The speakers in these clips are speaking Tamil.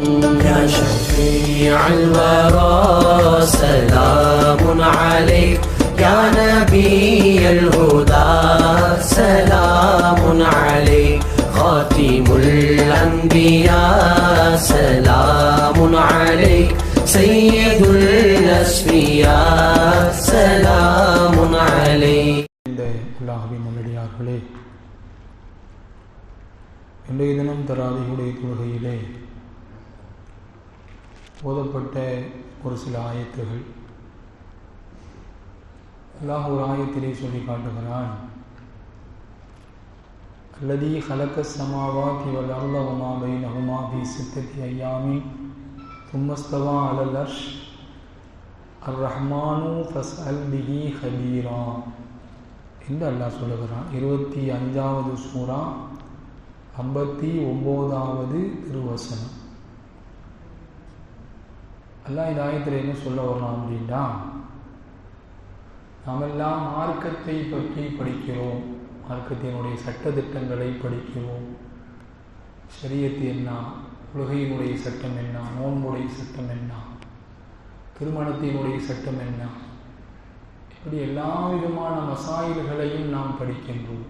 يا شفيع الورى سلام عليك يا نبي الهدى سلام عليك خاتم الأنبياء سلام عليك سيد الأسفياء سلام عليك இந்த அல்லாஹுவின் நல்லடியார்களே இன்றைய தினம் தராவிகளுடைய தொழுகையிலே ஓதப்பட்ட ஒரு சில ஆயத்துகள். அல்லாஹ் ஒரு ஆயத்திலே சொல்லி காட்டுகிறான். அல்லதி ஹலக்க சமாவா வல் அர்ல வமா பைனஹுமா பி சித்தத்தி ஐயாமி தும்மஸ்தவா அலல் அர்ஷ் அர் ரஹ்மானு ஃபஸ் அல் பிஹி ஹபீரா. என்று அல்லாஹ் சொல்லுகிறான். இருபத்தி அஞ்சாவது சூறா ஐம்பத்தி ஒம்போதாவது திருவசனம். அல்லாஹ் இந்த ஆயத்தில் என்ன சொல்ல வரலாம் அப்படின்னா நாமெல்லாம் மார்க்கத்தை பற்றி படிக்கிறோம். மார்க்கத்தினுடைய சட்டத்திட்டங்களை படிக்கிறோம். சரியத்து என்ன? உலகையினுடைய சட்டம் என்ன? நோன்புடைய சட்டம் என்ன? திருமணத்தினுடைய சட்டம் என்ன? இப்படி எல்லா விதமான மசாயில்களையும் நாம் படிக்கின்றோம்.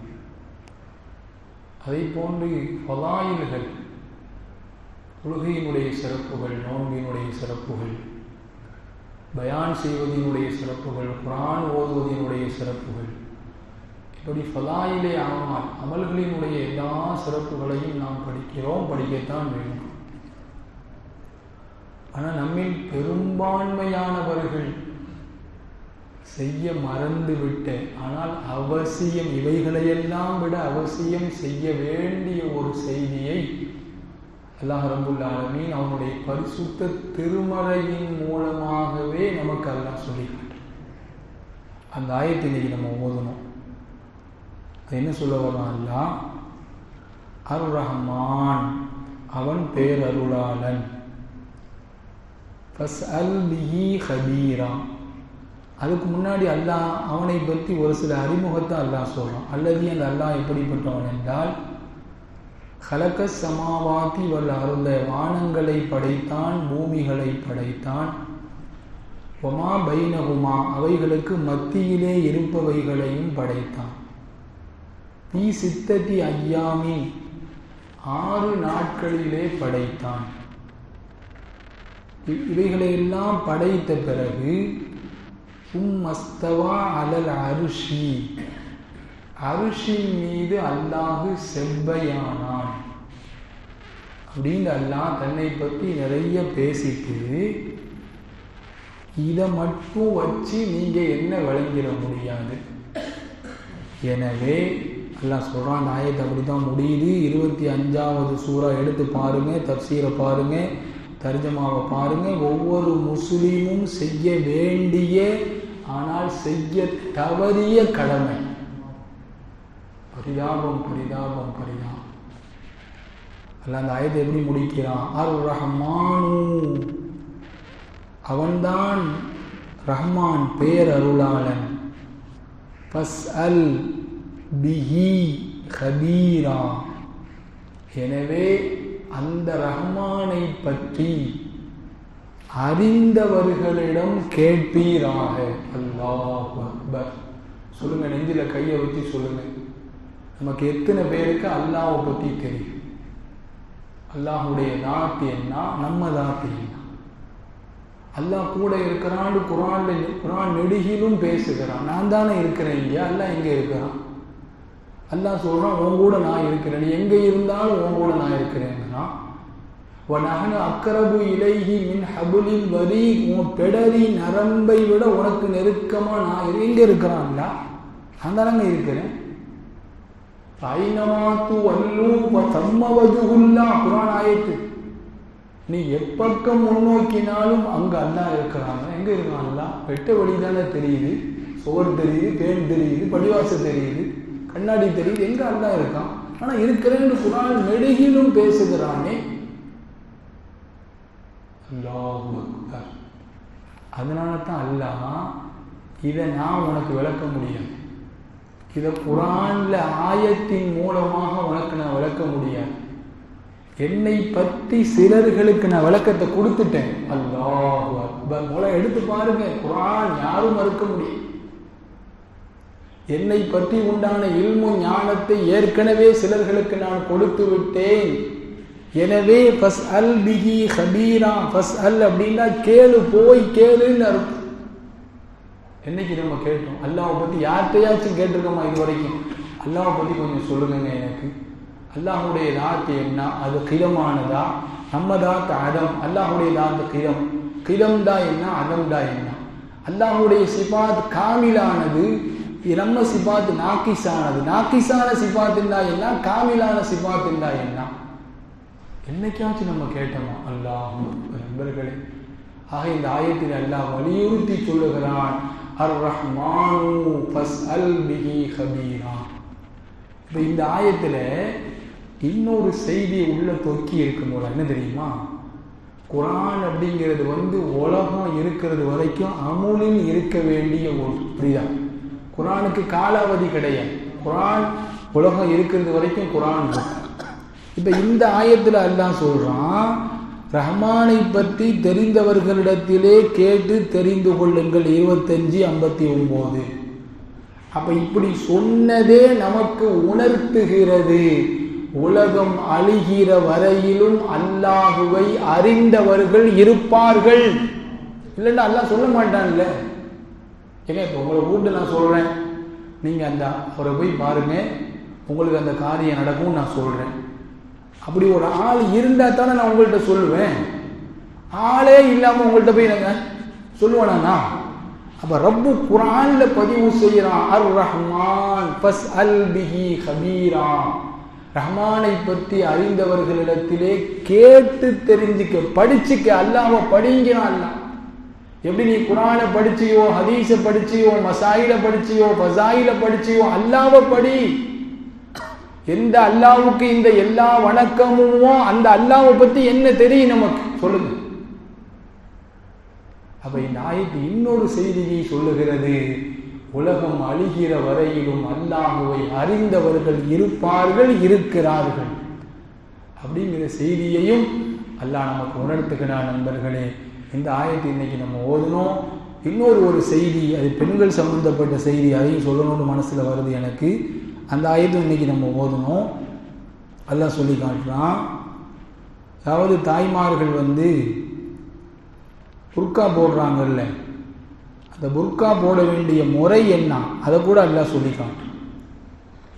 அதை போன்று ஃபலாயில்கள் தொழுகையினுடைய சிறப்புகள் நோன்பினுடைய சிறப்புகள் பயான் செய்வதனுடைய சிறப்புகள் குரான் ஓதுவதனுடைய சிறப்புகள் இப்படி ஃபலாயிலே ஆனால் அமல்களினுடைய எல்லா சிறப்புகளையும் நாம் படிக்கிறோம் படிக்கத்தான் வேண்டும். ஆனால் நம்மில் பெரும்பான்மையானவர்கள் செய்ய மறந்துவிட்ட ஆனால் அவசியம் இவைகளையெல்லாம் விட அவசியம் செய்ய வேண்டிய ஒரு செய்தியை அல்லாஹ் ரபுல் ஆலமீன் அவனுடைய பரிசுத்த திருமறையின் மூலமாகவே நமக்கு அல்லாஹ் சொல்லி அந்த ஆயத்தை இன்னைக்கு நம்ம ஓதணும். அது என்ன சொல்ல வரலாம் அல்லா அருள் ரஹ்மான் அவன் பேரருளாளன். ஃபஸ் அல் பிஹி ஹபீரா. அதுக்கு முன்னாடி அல்லாஹ் அவனை பற்றி ஒரு சில அறிமுகத்தை அல்லாஹ் சொல்கிறான் அல்லது அந்த அல்லாஹ் எப்படிப்பட்டவன் என்றால் ஹலக்க சமாவாத்தி வல் அருந்த வானங்களை படைத்தான் பூமிகளை படைத்தான். ஒமா பைனகுமா அவைகளுக்கு மத்தியிலே இருப்பவைகளையும் படைத்தான். பி சித்தத்தி ஐயாமி ஆறு நாட்களிலே படைத்தான். இவைகளையெல்லாம் படைத்த பிறகு உம் அஸ்தவா அலல் அருஷி. அருஷின் மீது அல்லாஹு செவ்வையானான். அப்படின்னு அல்லாஹ் தன்னை பற்றி நிறைய பேசிட்டு இதை மட்டும் வச்சு நீங்கள் என்ன விளங்கிட முடியாது? எனவே எல்லாம் சொல்கிறான் நாயத்தை அப்படி தான் முடியுது. இருபத்தி அஞ்சாவது சூறா எடுத்து பாருங்கள் தப்சீரை பாருங்கள் தர்ஜமாவை பாருங்கள் ஒவ்வொரு முஸ்லீமும் செய்ய வேண்டிய ஆனால் செய்ய தவறிய கடமை. பரிதாபம் பரிதாபம் பரிதாபம். அல்ல அந்த ஆயத்தை எப்படி முடிக்கிறான்? அர் ரஹ்மானு அவன்தான் ரஹ்மான் பேரருளாளன் பஸ் அல் பிஹி ஹபீரா எனவே அந்த ரஹ்மானை பற்றி அறிந்தவர்களிடம் கேட்பீராக. அல்லாஹ் அக்பர். சொல்லுங்க நெஞ்சில கையை வச்சு சொல்லுங்க. நமக்கு எத்தனை பேருக்கு அல்லாவை பற்றி தெரியும்? அல்லாஹுடைய நாத்து என்ன? நம்ம தாத்து என்ன? அல்லாஹ் கூட இருக்கிறான்னு குரான்ல குரான் நெடுகிலும் பேசுகிறான். நான் தானே இருக்கிறேன் இங்கே. அல்லாஹ் எங்கே இருக்கிறான்? அல்லாஹ் சொல்கிறான் உன் கூட நான் இருக்கிறேன். எங்கே இருந்தாலும் உன் கூட நான் இருக்கிறேன்னா நகன அக்கரபு இலைகி மின் ஹபுலின் வரி உன் பெடரி நரம்பை விட உனக்கு நெருக்கமாக நான் எங்கே இருக்கிறான்டா நான் தானங்க இருக்கிறேன். ஐனமாத்து வல்லூ தம்மவதுகுல்லா குரான் ஆயிட்டு நீ எப்பக்கம் முன்னோக்கினாலும் அங்க அல்லா இருக்கிறாங்க எங்க இருக்காங்களா வெட்ட வழி தானே தெரியுது. சுவர் தெரியுது பேன் தெரியுது படிவாசம் தெரியுது கண்ணாடி தெரியுது. எங்க அல்லா இருக்கான்? ஆனா இருக்கிறேன்னு குரான் நெடுகிலும் பேசுகிறானே. அதனால தான் அல்லாஹ் இதை நான் உனக்கு விளக்க முடியாது இதை குரான்ல ஆயத்தின் மூலமாக உனக்கு நான் விளக்க முடியாது. என்னை பற்றி சிலர்களுக்கு நான் விளக்கத்தை கொடுத்துட்டேன். அல்லாஹ் அக்பர். போல எடுத்து பாருங்க குரான் யாரும் மறுக்க முடியும். என்னை பற்றி உண்டான இல்மு ஞானத்தை ஏற்கனவே சிலர்களுக்கு நான் கொடுத்து விட்டேன். எனவே ஃபஸ் அல் பிஹி ஹபீரா ஃபஸ் அல் அப்படின்னா கேளு போய் கேளுன்னு அர்த்தம். என்னைக்கு நம்ம கேட்டோம்? அல்லாவை பற்றி யார்கிட்டயாச்சும் கேட்டிருக்கோமா இது வரைக்கும்? அல்லாவை பற்றி கொஞ்சம் சொல்லுங்க எனக்கு. அல்லாஹுடைய தாத்து என்ன? அது கிலமானதா நம்ம தாத்து அதம் அல்லாஹுடைய தாத்து கிலம் கிலம் தான் என்ன? அதம் தான் என்ன? அல்லாஹுடைய சிபாத் காமிலானது நம்ம சிபாத் நாக்கிசானது நாக்கிசான சிபாத்துண்டா என்ன? காமிலான சிபாத்துண்டா என்ன? என்னைக்காச்சும் நம்ம கேட்டோமா? அல்லாஹ் நண்பர்களே ஆக இந்த ஆயத்தில் அல்லாஹ் வலியுறுத்தி சொல்லுகிறான். அர் ரஹ்மானு ஃபஸ் அல் பிஹி ஹபீரா இப்போ இந்த ஆயத்தில் இன்னொரு செய்தியை உள்ள தொக்கி இருக்கும் போல. என்ன தெரியுமா? குரான் அப்படிங்கிறது வந்து உலகம் இருக்கிறது வரைக்கும் அமுலில் இருக்க வேண்டிய ஒரு புரியா குரானுக்கு காலாவதி கிடையாது. குரான் உலகம் இருக்கிறது வரைக்கும் குரான் இப்போ இந்த ஆயத்தில் அல்லாஹ் சொல்கிறான் ரஹ்மானை பற்றி தெரிந்தவர்களிடத்திலே கேட்டு தெரிந்து கொள்ளுங்கள். இருபத்தஞ்சு ஐம்பத்தி ஒம்பது அப்போ இப்படி சொன்னதே நமக்கு உணர்த்துகிறது. உலகம் அழிகிற வரையிலும் அல்லாஹுவை அறிந்தவர்கள் இருப்பார்கள். இல்லைன்னா அல்லாஹ் சொல்ல மாட்டான்ல. ஏங்க இப்போ உங்களை கூப்பிட்டு நான் சொல்கிறேன் நீங்கள் அந்த அவரை போய் பாருங்கள் உங்களுக்கு அந்த காரியம் நடக்கும் நான் சொல்கிறேன் அப்படி ஒரு ஆள் இருந்தால் தானே நான் உங்கள்கிட்ட சொல்லுவேன். ஆளே இல்லாமல் உங்கள்கிட்ட போய் நாங்கள் சொல்லுவேனா அப்போ ரப்பு குரானில் பதிவு செய்கிறான் அர் ரஹ்மான் பஸ் அல் பிஹி ஹபீரா ரஹ்மானை பற்றி அறிந்தவர்களிடத்திலே கேட்டு தெரிஞ்சுக்க படிச்சுக்க அல்லாம படிங்கிறான் அல்லா எப்படி நீ குரானை படிச்சியோ ஹதீஸை படிச்சியோ மசாயில படிச்சியோ பசாயில படிச்சியோ அல்லாம படி. எந்த அல்லாவுக்கு இந்த எல்லா வணக்கமுமோ அந்த அல்லாவை பத்தி என்ன தெரியும் நமக்கு? சொல்லுங்க. அப்ப இந்த ஆயத்து இன்னொரு செய்தியை சொல்லுகிறது. உலகம் அழிகிற வரையிலும் அல்லாஹுவை அறிந்தவர்கள் இருப்பார்கள் இருக்கிறார்கள். அப்படிங்கிற செய்தியையும் அல்லாஹ் நமக்கு உணர்த்துகிறான் நண்பர்களே. இந்த ஆயத்தை இன்னைக்கு நம்ம ஓதணும் இன்னொரு ஒரு செய்தி அது பெண்கள் சம்பந்தப்பட்ட செய்தி அதையும் சொல்லணும்னு மனசில் வருது எனக்கு. அந்த ஆயத்தை இன்னைக்கு நம்ம ஓதணும். எல்லாம் சொல்லி காட்டுறான். அதாவது தாய்மார்கள் வந்து புர்கா போடுறாங்கல்ல அந்த புர்கா போட வேண்டிய முறை என்ன? அதை கூட எல்லாம் சொல்லி காட்டுறான்.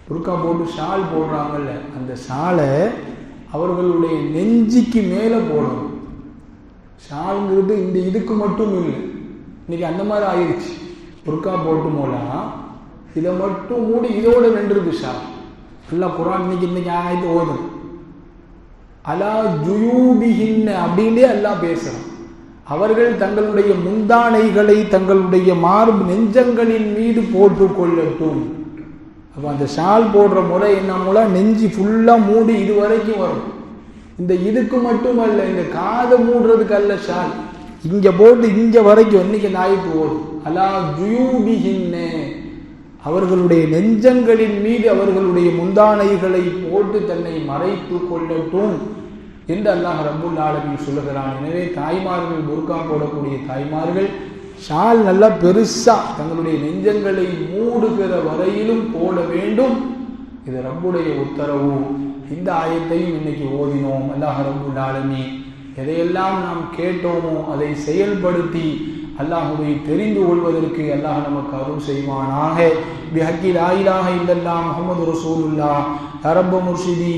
புர்கா போட்டு ஷால் போடுறாங்கல்ல அந்த ஷாலை அவர்களுடைய நெஞ்சிக்கு மேலே போடணும். ஷாலுங்கிறது இந்த இதுக்கு மட்டும் இல்லை. இன்னைக்கு அந்த மாதிரி ஆயிடுச்சு புர்கா போட்டு மூலம் இதை மட்டும் மூடி இதோட நின்றுது ஷால் ஃபுல்லா குரான் இன்னைக்கு இன்னைக்கு ஆயிரத்து ஓதும் அலா ஜுயூபிஹின்ன அப்படின்னே எல்லாம் பேசுறோம் அவர்கள் தங்களுடைய முந்தானைகளை தங்களுடைய மார்பு நெஞ்சங்களின் மீது போட்டு கொள்ளட்டும். அப்போ அந்த ஷால் போடுற முறை என்ன மூலம் நெஞ்சு ஃபுல்லாக மூடி இது வரைக்கும் வரும். இந்த இதுக்கு மட்டுமல்ல இந்த காதை மூடுறதுக்கு அல்ல ஷால். இங்கே போட்டு இங்கே வரைக்கும் இன்னைக்கு நாய்க்கு ஓடும் அலா ஜுயூபிஹின்னு. அவர்களுடைய நெஞ்சங்களின் மீது அவர்களுடைய முந்தானைகளை போட்டு தன்னை மறைத்து கொள்ளட்டும் என்று அல்லாஹ் ரப்புல் ஆலமின் சொல்லுகிறான். எனவே தாய்மார்கள் புர்கா போடக்கூடிய தாய்மார்கள் ஷால் நல்லா பெருசா தங்களுடைய நெஞ்சங்களை மூடுகிற வரையிலும் போட வேண்டும். இது ரப்புடைய உத்தரவு. இந்த ஆயத்தையும் இன்னைக்கு ஓதினோம். அல்லாஹ் ரப்புல் ஆலமி எதையெல்லாம் நாம் கேட்டோமோ அதை செயல்படுத்தி அல்லாஹுடைய தெரிந்து கொள்வதற்கு அல்லாஹ் நமக்கு அருள் செய்வானாக. பிஹக்கில் ஆயிலாக இல்லல்லா முகமது ரசூலுல்லா அரப முர்ஷிதி